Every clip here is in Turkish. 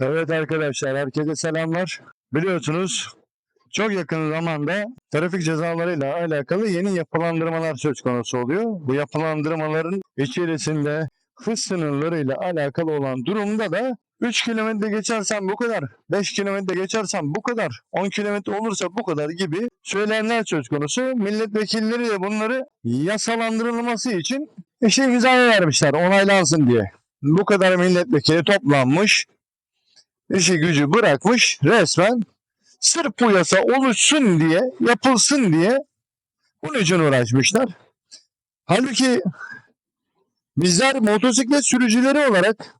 Evet arkadaşlar herkese selamlar. Biliyorsunuz çok yakın zamanda trafik cezalarıyla alakalı yeni yapılandırmalar söz konusu oluyor. Bu yapılandırmaların içerisinde hız sınırlarıyla alakalı olan durumda da 3 kilometre geçersen bu kadar, 5 kilometre geçersen bu kadar, 10 kilometre olursa bu kadar gibi söylemler söz konusu. Milletvekilleri de bunları yasalandırılması için işe imza vermişler onaylansın diye. Bu kadar milletvekili toplanmış, işi gücü bırakmış resmen sırf bu yasa oluşsun diye, yapılsın diye bunun için uğraşmışlar. Halbuki bizler motosiklet sürücüleri olarak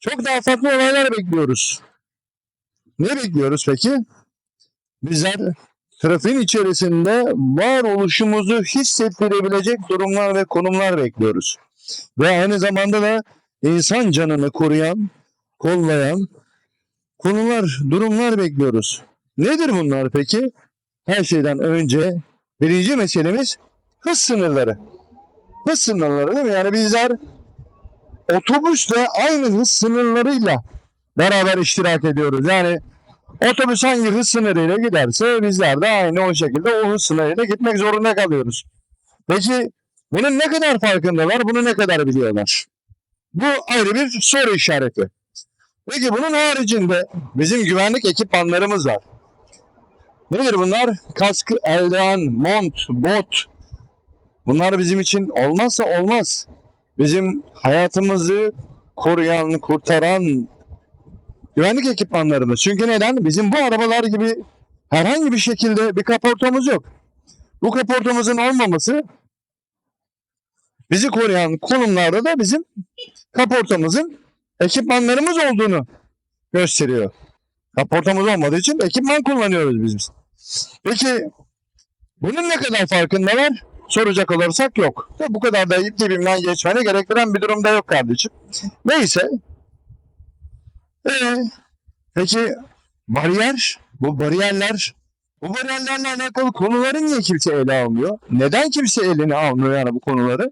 çok daha farklı olaylar bekliyoruz. Ne bekliyoruz peki? Bizler trafiğin içerisinde varoluşumuzu hissettirebilecek durumlar ve konumlar bekliyoruz. Ve aynı zamanda da insan canını koruyan, kollayan konular, durumlar bekliyoruz. Nedir bunlar peki? Her şeyden önce birinci meselemiz hız sınırları. Hız sınırları değil mi? Yani bizler otobüsle aynı hız sınırlarıyla beraber iştirak ediyoruz. Yani otobüs hangi hız sınırıyla giderse bizler de aynı o şekilde o hız sınırıyla gitmek zorunda kalıyoruz. Peki bunun ne kadar farkındalar, bunu ne kadar biliyorlar? Bu ayrı bir soru işareti. Peki bunun haricinde bizim güvenlik ekipmanlarımız var. Nedir bunlar? Kask, eldiven, mont, bot. Bunlar bizim için olmazsa olmaz. Bizim hayatımızı koruyan, kurtaran güvenlik ekipmanlarımız. Çünkü neden? Bizim bu arabalar gibi herhangi bir şekilde bir kaportamız yok. Bu kaportamızın olmaması bizi koruyan konumlarda da bizim kaportamızın ekipmanlarımız olduğunu gösteriyor. Kaportamız olmadığı için ekipman kullanıyoruz biz. Peki bunun ne kadar farkındalar? Soracak olursak yok. Ve bu kadar da ip dibimden geçmeni gerektiren bir durumda yok kardeşim. Neyse. Ee, peki bariyer, bu bariyerler, bu bariyerlerle alakalı konuları niye kimse ele almıyor? Neden kimse eline almıyor yani bu konuları?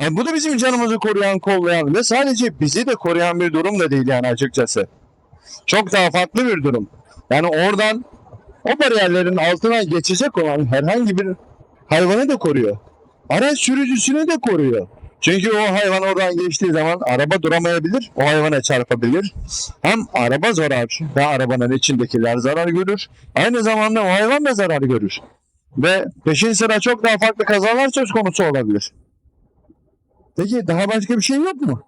Yani bu da bizim canımızı koruyan, kollayan ve sadece bizi de koruyan bir durum da değil yani açıkçası. Çok daha farklı bir durum. Yani oradan o bariyerlerin altına geçecek olan herhangi bir hayvanı da koruyor. Araç sürücüsünü de koruyor. Çünkü o hayvan oradan geçtiği zaman araba duramayabilir, o hayvana çarpabilir. Hem araba zarar ve arabanın içindekiler zarar görür. Aynı zamanda o hayvan da zarar görür. Ve peşin sıra çok daha farklı kazalar söz konusu olabilir. Peki daha başka bir şey yok mu?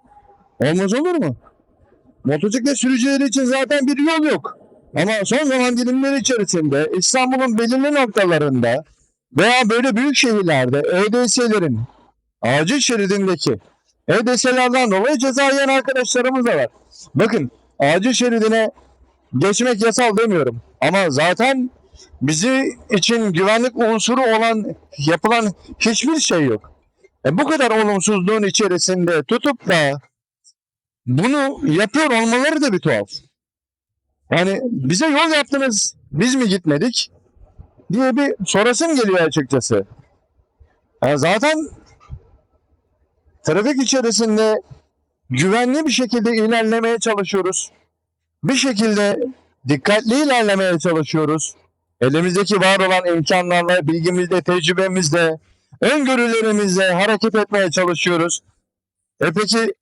Olmaz olur mu? Motosiklet sürücüleri için zaten bir yol yok. Ama son zaman dilimleri içerisinde İstanbul'un belirli noktalarında veya böyle büyük şehirlerde ÖDS'lerin acil şeridindeki ÖDS'lerden dolayı ceza yiyen arkadaşlarımız da var. Bakın acil şeridine geçmek yasal demiyorum. Ama zaten bizi için güvenlik unsuru olan yapılan hiçbir şey yok. E bu kadar olumsuzluğun içerisinde tutup da bunu yapıyor olmaları da bir tuhaf. Yani bize yol yaptınız, biz mi gitmedik diye bir sorasım geliyor açıkçası. Yani zaten trafik içerisinde güvenli bir şekilde ilerlemeye çalışıyoruz. Bir şekilde dikkatli ilerlemeye çalışıyoruz. Elimizdeki var olan imkanlarla, bilgimizle, tecrübemizle, öngörülerimizle hareket etmeye çalışıyoruz. E peki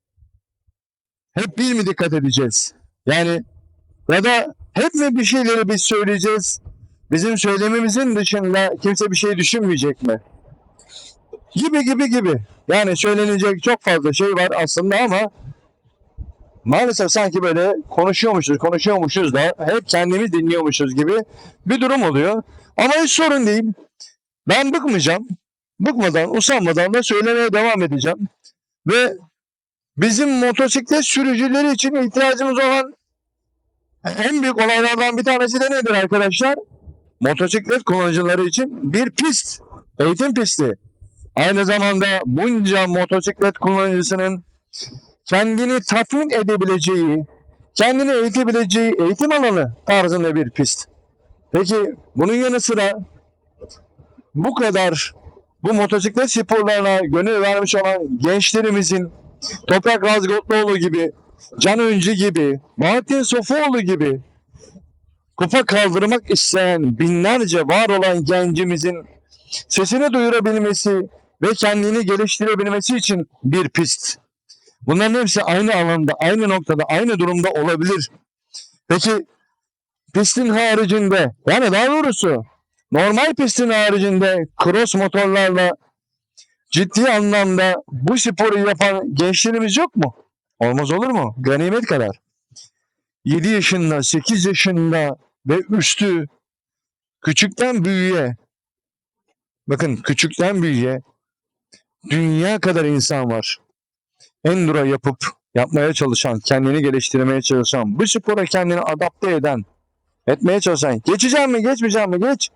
hep biz mi dikkat edeceğiz? Yani ya da hep mi bir şeyleri biz söyleyeceğiz? Bizim söylememizin dışında kimse bir şey düşünmeyecek mi? Gibi gibi gibi. Yani söylenecek çok fazla şey var aslında ama maalesef sanki böyle konuşuyormuşuz, konuşuyormuşuz da hep kendimiz dinliyormuşuz gibi bir durum oluyor. Ama hiç sorun değil. Ben bıkmayacağım. Bıkmadan, usanmadan da söylemeye devam edeceğim. Ve bizim motosiklet sürücüleri için ihtiyacımız olan en büyük olaylardan bir tanesi de nedir arkadaşlar? Motosiklet kullanıcıları için bir pist, eğitim pisti. Aynı zamanda bunca motosiklet kullanıcısının kendini tatmin edebileceği, kendini eğitebileceği eğitim alanı tarzında bir pist. Peki bunun yanı sıra bu kadar bu motosiklet sporlarına gönül vermiş olan gençlerimizin Toprak Razgotluoğlu gibi Can Öncü gibi, Bahattin Sofuoğlu gibi kupa kaldırmak isteyen binlerce var olan gencimizin sesini duyurabilmesi ve kendini geliştirebilmesi için bir pist. Bunların hepsi aynı alanda, aynı noktada, aynı durumda olabilir. Peki pistin haricinde, yani daha doğrusu normal pistin haricinde cross motorlarla ciddi anlamda bu sporu yapan gençlerimiz yok mu? Olmaz olur mu? Ganimet kadar. 7 yaşında, 8 yaşında ve üstü küçükten büyüğe bakın küçükten büyüğe dünya kadar insan var. Enduro yapıp yapmaya çalışan, kendini geliştirmeye çalışan, bu spora kendini adapte eden, etmeye çalışan. Geçeceğim mi, geçmeyeceğim mi? Geç.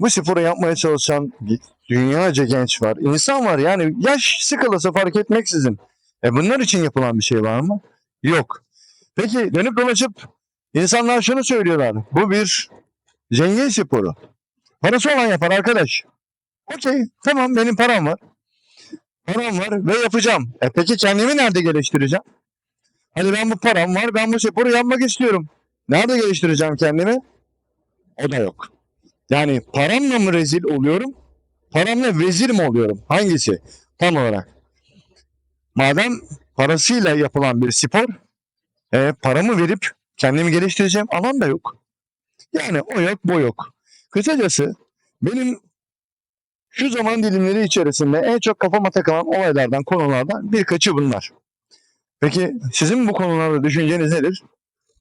Bu sporu yapmaya çalışan dünyaca genç var. İnsan var yani yaş skalası fark etmeksizin. E bunlar için yapılan bir şey var mı? Yok. Peki dönüp dolaşıp insanlar şunu söylüyorlar. Bu bir zengin sporu. Parası olan yapar arkadaş. Okey tamam benim param var. Param var ve yapacağım. E peki kendimi nerede geliştireceğim? Hani ben bu param var ben bu sporu yapmak istiyorum. Nerede geliştireceğim kendimi? O da yok. Yani paramla mı rezil oluyorum? Paramla vezir mi oluyorum? Hangisi? Tam olarak. Madem parasıyla yapılan bir spor, e, paramı verip kendimi geliştireceğim alan da yok. Yani o yok, bu yok. Kısacası benim şu zaman dilimleri içerisinde en çok kafama takılan olaylardan, konulardan birkaçı bunlar. Peki sizin bu konularda düşünceniz nedir?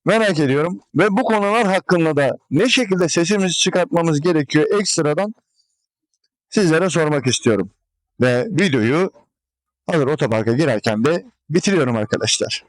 Merak ediyorum ve bu konular hakkında da ne şekilde sesimizi çıkartmamız gerekiyor ekstradan sizlere sormak istiyorum. Ve videoyu hazır otoparka girerken de bitiriyorum arkadaşlar.